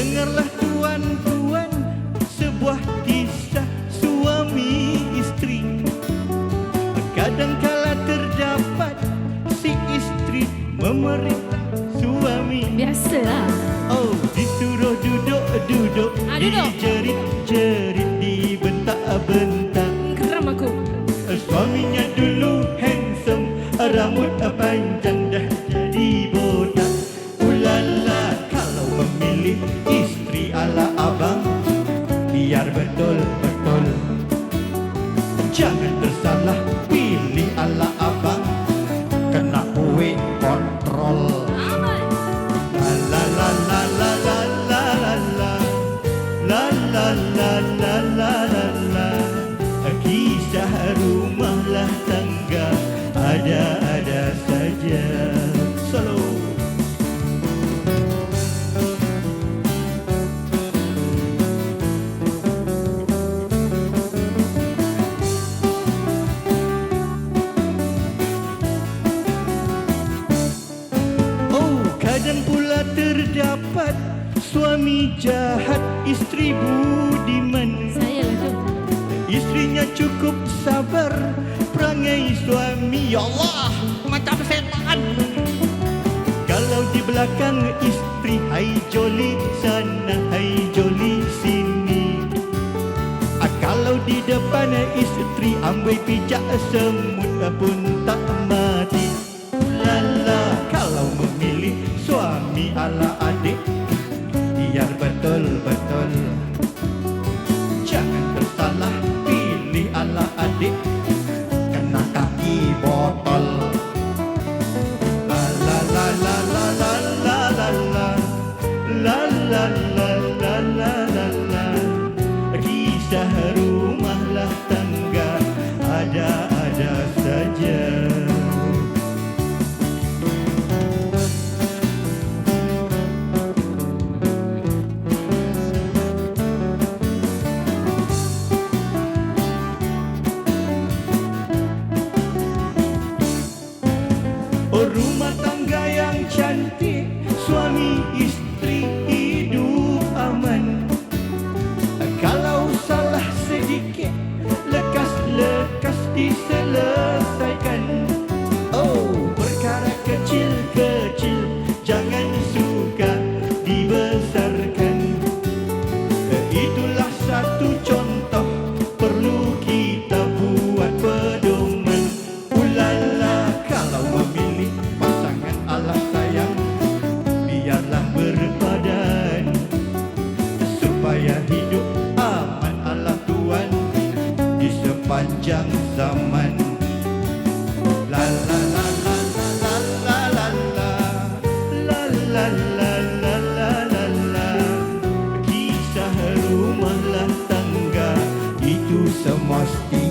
Dengarlah tuan-tuan sebuah kisah suami isteri Kadangkala terdapat si isteri memerintah suami. Biasalah. Oh, disuruh duduk-duduk ah, Dijerit-jerit, dibentak-bentak Keteram aku. Suaminya dulu handsome, rambut panjang. Memilih istri ala abang Biar betul-betul Jangan tersalah pilih ala abang Kena kuih kontrol Kisah rumahlah tangga Ada-ada terdapat Suami jahat, isteri budiman Saya lah tu. Istrinya cukup sabar Perangai suami. Ya Allah Macam setan. Kalau di belakang istri Hai joli sana Hai joli sini. Ah, Kalau di depan istri Amboi pijak semut pun tak mati. Lala Kalau memilih suami ala ala adik Kena kaki botol La la la la la la la la la La la la la la cantik Suami istri hidup aman. Kalau salah sedikit Lekas-lekas diselesaikan sepanjang zaman La la la la la la la la La la la la la la la Kisah rumahlah tangga Itu semestinya